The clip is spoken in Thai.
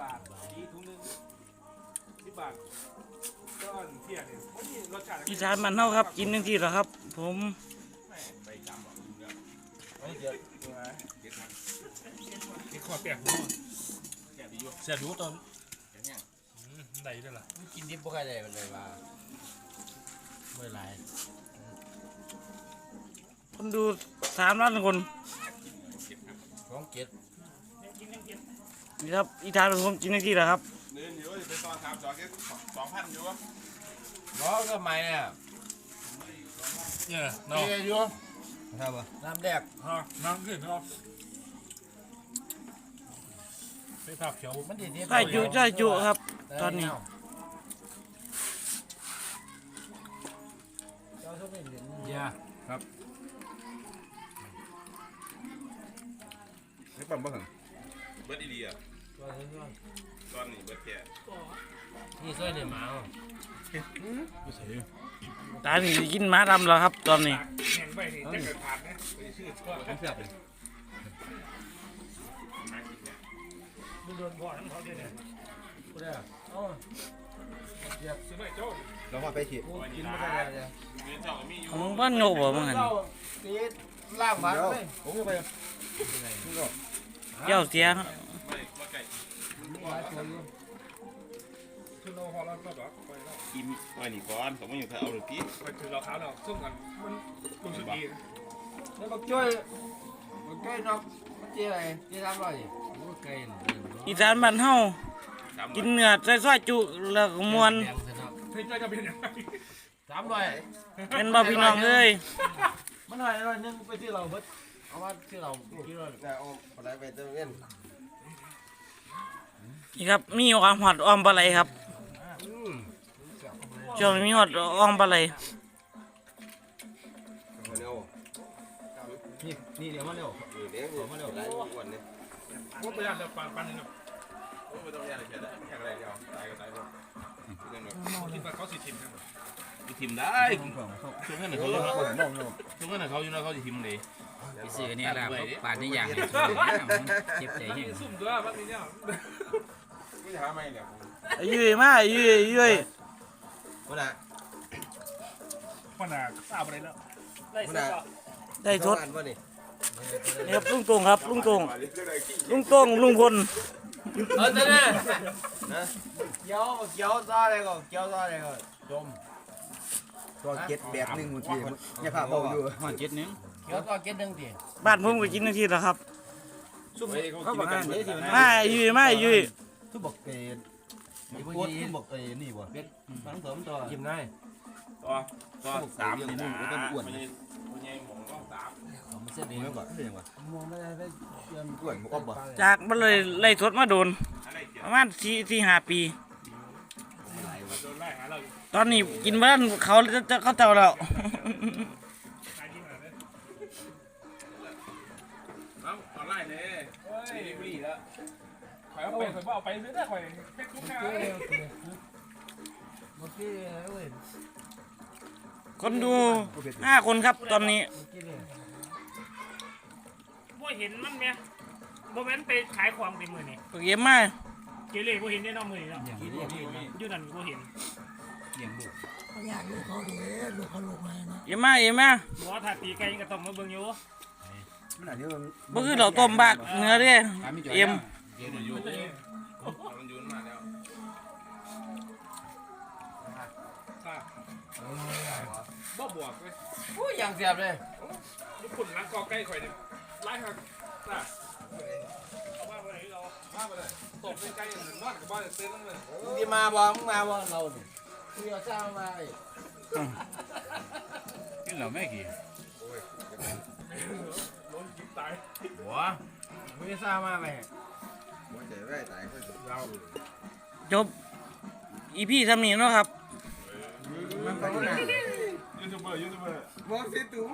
บาทดีถุงหนึงสิบบาทก็อันเที่ยงเนี่ยวันนี้รสชาติอีสานมันเฮาครับ กินจังซี่เหรอครับ ผมไปจำบอกเรื่องไม่เจ็บเก็บมันกินข้าวแป้งหัวแก่ดีอยู่เสียดูตอนแก่เนี่ยอืมได้ด้วยล่ะกินดิบบ่ค่อยได้มันเลยว่าเมื่อไรคนดูสามล้านคนของเจ็ดนี่ ครับอีสานมันผมกินจังซี่เหรอครับเนื้ออยู่ไปตอนสามสองแค่สองพันอยู่วะร้องก็ไม่เนี่ยเนี่ยเนาะเจียอยู่ครับน้ำแดกฮะน้ำขึ้นเนาะไปภาพเขียวมันดีใช่จุใช่จุครับ ตอนนี้ยาไม่ปั๊มบ้าง เบิร์ดดีอะตอนนี้เบิร์ดแค่นี่ซอยเนี่ยหมาตานี่สิกินหม้าดำเหรอครับ ตอนนี้แห้งไปนี่จะเกิดผ่านนะไปชื่อก็ผมเสียบเลยมึงโดนพ่อทั้งเขาด้วยเนี่ยกูได้อ๋อซื้อไม่โจ้เรามาไปขีดกูกินไม่ได้เลยเนื้อเจ้าก็มีอยู่ของบ้านโยบ่มึงหันตีล่างหมาเลยผมก็ไป เจ้าเสียไม่ว่าไก่คือเราพอเราก็แบบไปแล้วกินไว้นี่ก่อนผมไม่อยู่ใครเอาหรือกี้ไปถือเราเท้าเราซุ่มกันมันรู้สึกดีแล้วบักจ้อยบักจ้อยนอกมันเจียอะไรเจียทำอะไรโอ้ไก่อีสานบ้านเฮาสามกินเนื้อใส่ซอยจุแล้วก็มวนเพื่อนจะเป็นยังไงสามร้อยเป็นบ่พี่น้องเอ้ยมันหน่อยหน่อยนึงไปที่เราเบิด เอาว่าที่เราที่เราแต่เอาอะไรไปเติมเงินนี่ครับมีออมหอดออมปลาไหลครับช่วงนี้มีหอดออมปลาไหลมาเร็วนี่นี่เดี๋ยวมาเร็วอยู่เลี้ยงอยู่มาเร็วหลายวันเนี่ยว่าพยายามจะปันปันนึงโอ้ไม่ต้องแย่อะไรแค่ได้แค่อะไรเดียวตายก็ตายหมดเรื่องแบบคิดว่าเขาสิทิมนะทิมได้ช่วงนั้นเขาอยู่ช่วงนั้นเขาอยู่นะเขาจะทิมเลย ไปซื้อกันเนี่ยละป่านนี้อย่างนี้เจ็บใจแห้งซุ่มตัวแบบนี้เนี่ยกูจะหาไม่เนี่ยไอ้ยุ้ยมาไอ้ยุ้ยไอ้ยุ้ยคนน่ะมันอะทราบอะไรแล้วคนน่ะได้ทดอันว่านี่นี่ครับลุงตงครับลุงตงลุงตงลุงพลเออเจ้าเนี่ยนะเกี่ยวเกี่ยวซาอะไรก็เกี่ยวซาอะไรก็จมตัวเก็ตแบบหนึ่งเมื่อกี้เนี่ยพาเบาอยู่หัวเจ็ดนึง เกี่ยวตัวเก็ตหนึ่งทีบ้านผมก็กินนาทีแล้วครับซุ่มเขาบอกอ่านได้สิมาไอ้ยุ้ยมาไอ้ยุ้ยทุกบอกเกตปวดทุกบอกเกตนี่บ่มันเสริมตัวกินได้ตัวตัวสามนี่นะมันยังมันยังหมองก็สามผมเส้นมึนี้งก่อนเป็นยังไงมองไม่ได้ได้เตรียมกวนก็บ่จากมันเลยไล่ทดมาโดนอะไรเกี่ยปวระมาณสี่สี่ห้าปีโดนไล่หาเราอยู่ตอนนี้กินบ้านเขาจะจะเขาเจ้าแล้ว ข่อยเอาไปข่อยเอาไปเรื่อยๆข่อยแค่ทุกข้าวเมื่อกี้เว้ยคนดูห้าคนครับตอนนี้เมื่อกี้เนี่ยบ่เห็นมันไหมบ่แม่นไปขายของเป็นมือนี่เกมมาเกเรบ่เห็นแน่นอนมือนี่เนาะอย่างนี้อยู่นั่นบ่เห็นเลี้ยงลูกเกมมาเกมมาบ่ถ้าตีไก่ก็ต้องมาเบิ่งอยู่มันอาจจะบ่คือเราต้มบากเนื้อเด้เอ็ม เดี๋ยวอยู่มันยืนมาแล้วบ่บวกเว้ยโอ้ยอย่างเสียบเลยทุกคนรักกอไก่ข่อยนี่ไล่หักจ้ะเอามาบ่ได้เรามาบ่ได้ตบไก่อย่างนั้นนอนกับบ้านเต้นนั่นเลยมึงที่มาบ่มึงมาบ่เราเนี่ยมึงเอาสร้างมาไอ้กินเหล้าไม่กี่โอ้ยล้นกินตายหัวมึงจะสร้างมาไหม จไว้ตายก็เราจบอีพี่ทำนี่เนาะครับมันก็น่ะยูทูบเบอร์ยูทูบเบอร์มองสิตู่